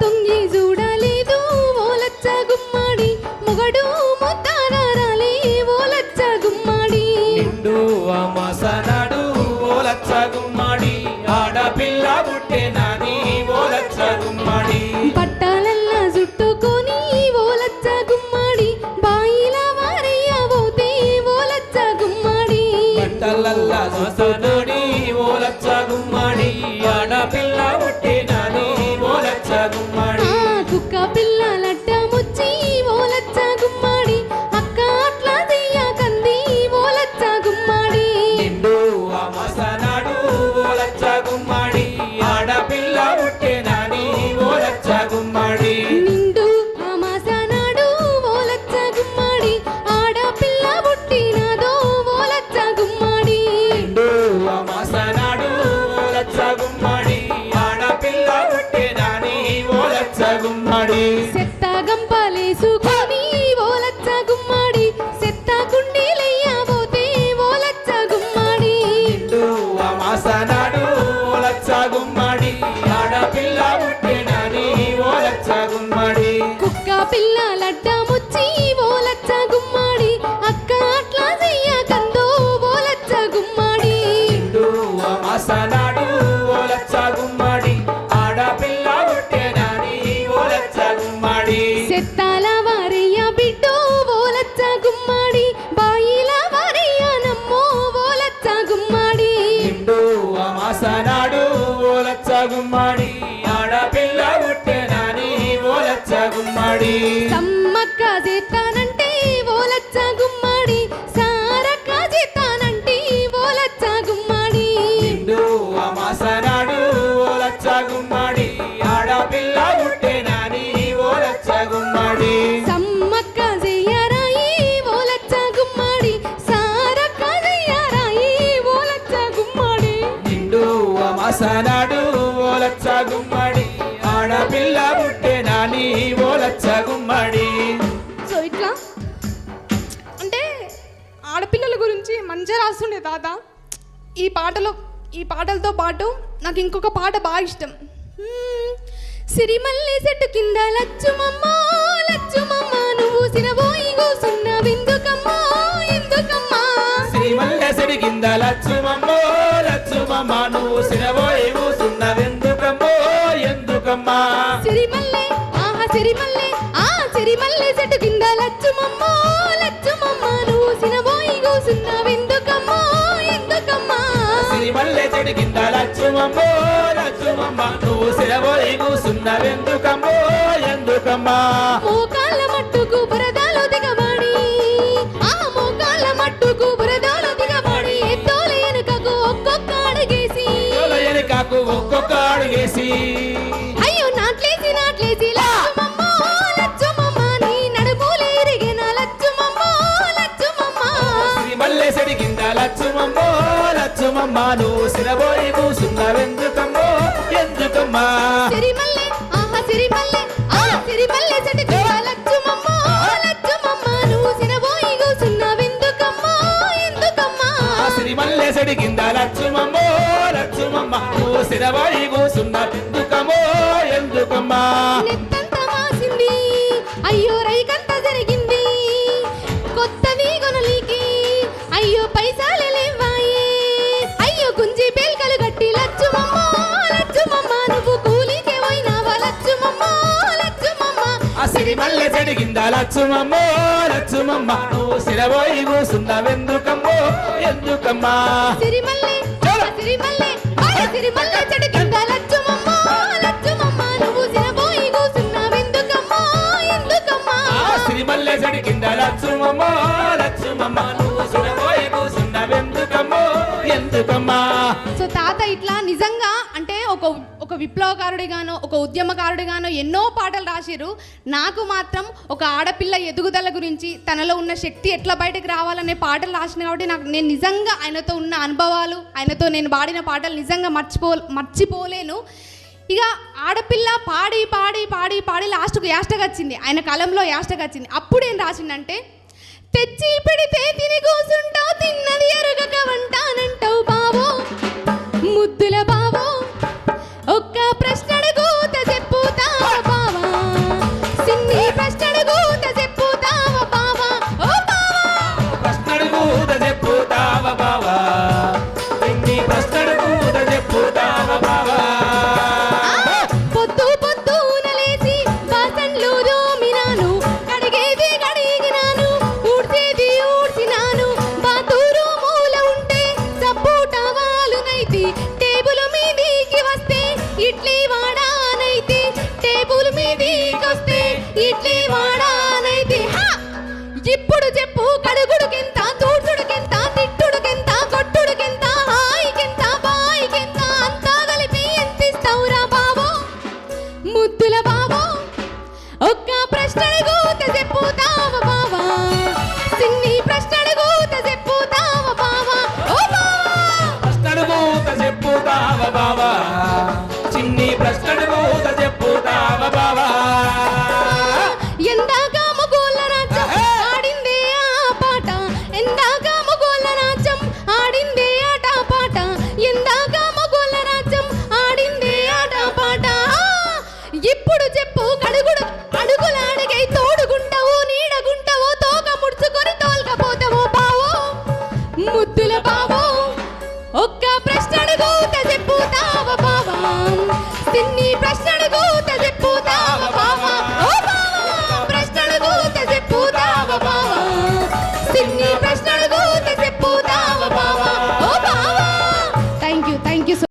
తొంగి చూడలేదు ఓలచ్చ గుమ్మడి. మొగడు ముత్తారాలే ఓలచ్చ గుమ్మడి. నిండు అమసనడు ఓలచ్చ గుమ్మడి. ఆడపిల్ల పుట్టెనని ఓలచ్చ గుమ్మడి. పట్టాలల్లా చుట్టుకొని ఓలచ్చ గుమ్మడి. బాయిల వారయ్య పోతే ఓలచ్చ గుమ్మడి. బట్టలల్లా మసనడి ఓలచ్చ గుమ్మడి. సెత్త అమాసనాడు ఓలచ్చ గుమ్మడి ఆడపిల్ల పుట్టెనని ఓలచ్చ గుమ్మడి. ఆడపిల్లల గురించి మంచిగా రాస్తుండే తాత. ఈ పాటలో ఈ పాటలతో పాటు నాకు ఇంకొక పాట బాగా ఇష్టం. సిరిమల్లె చెట్టు కింద లచ్చుమమ్మ లచ్చుమమ్మ నువ్వు సినబోయి కూసున్న విందుకమ్మా ఎందుకమ్మా శ్రీమల్లె సిరి కింద లచ్చుమమ్మో లచ్చుమమ్మ నువ్వు సిరబోయి ఎందుకమ్మా? సిరిమల్లె ఆహా సిరిమల్లె సిరిమల్లె. కూసున్న విందుకమ్మా ఎందుకమ్మా? శ్రీమల్లె చెడి కింద లచ్చుమమ్మో లచ్చుమమ్మ నువ్వు సిరబోయి కూసున్నవెందుకమ్మో ఎందుకమ్మా? లచ్చుమమ్మో లచ్చుమమ్మ నువ్వు సిరబోయి కూసున్నవెందుకమ్మో ఎందుకమ్మా? సిరిమల్లె ఆహా సిరిమల్లె ఆ సిరిమల్లె చెట్టుకి లచ్చుమమ్మ లచ్చుమమ్మ నువ్వు సినబోయి కూసున్న విందుకమ్మ ఎందుకమ్మా? ఆ శ్రీమల్లె చెడి కింద లచ్చుమమ్మో లచ్చుమమ్మ నువ్వు సిరబోయి కింద లచ్చుమమ్మో లచ్చుమమ్మ. నువ్వు సిరబోయి కూసున్నవెందుకమ్మో ఎందుకమ్మా? సిరిమల్లె. సిరిమల్లె సిరిమల్లె కింద లచ్చుమమ్మ లచ్చుమమ్మ. నువ్వు సినబోయి కూసున్నావెందుకమ్మా ఎందుకమ్మా? ఆ సిరిమల్లె చెడి కింద లచ్చుమమ్మో లచ్చుమమ్మ. నువ్వు సిరబోయి కూసున్నవెందుకమ్మో ఎందుకమ్మా? సో తాత ఇట్లా నిజంగా అంటే ఒక ఒక విప్లవకారుడిగానో ఒక ఉద్యమకారుడిగానో ఎన్నో పాటలు రాసిరు నాకు మాత్రం ఒక ఆడపిల్ల ఎదుగుదల గురించి తనలో ఉన్న శక్తి ఎట్లా బయటకు రావాలనే పాటలు రాసిన కాబట్టి నాకు నేను నిజంగా ఆయనతో ఉన్న అనుభవాలు ఆయనతో నేను పాడిన పాటలు నిజంగా మర్చిపో మర్చిపోలేను. ఇక ఆడపిల్ల పాడి పాడి పాడి పాడి లాస్ట్కు యాస్టగా వచ్చింది. ఆయన కాలంలో యాస్టగా వచ్చింది. అప్పుడు ఏం రాసిందంటే తెచ్చి పెడితే తిని కూసుంటావు తిన్నది ఎరగక వంటానంటావు బాబో. ఇప్పుడు చెప్పు 目 ప్రశ్న అడుగు తెప్పు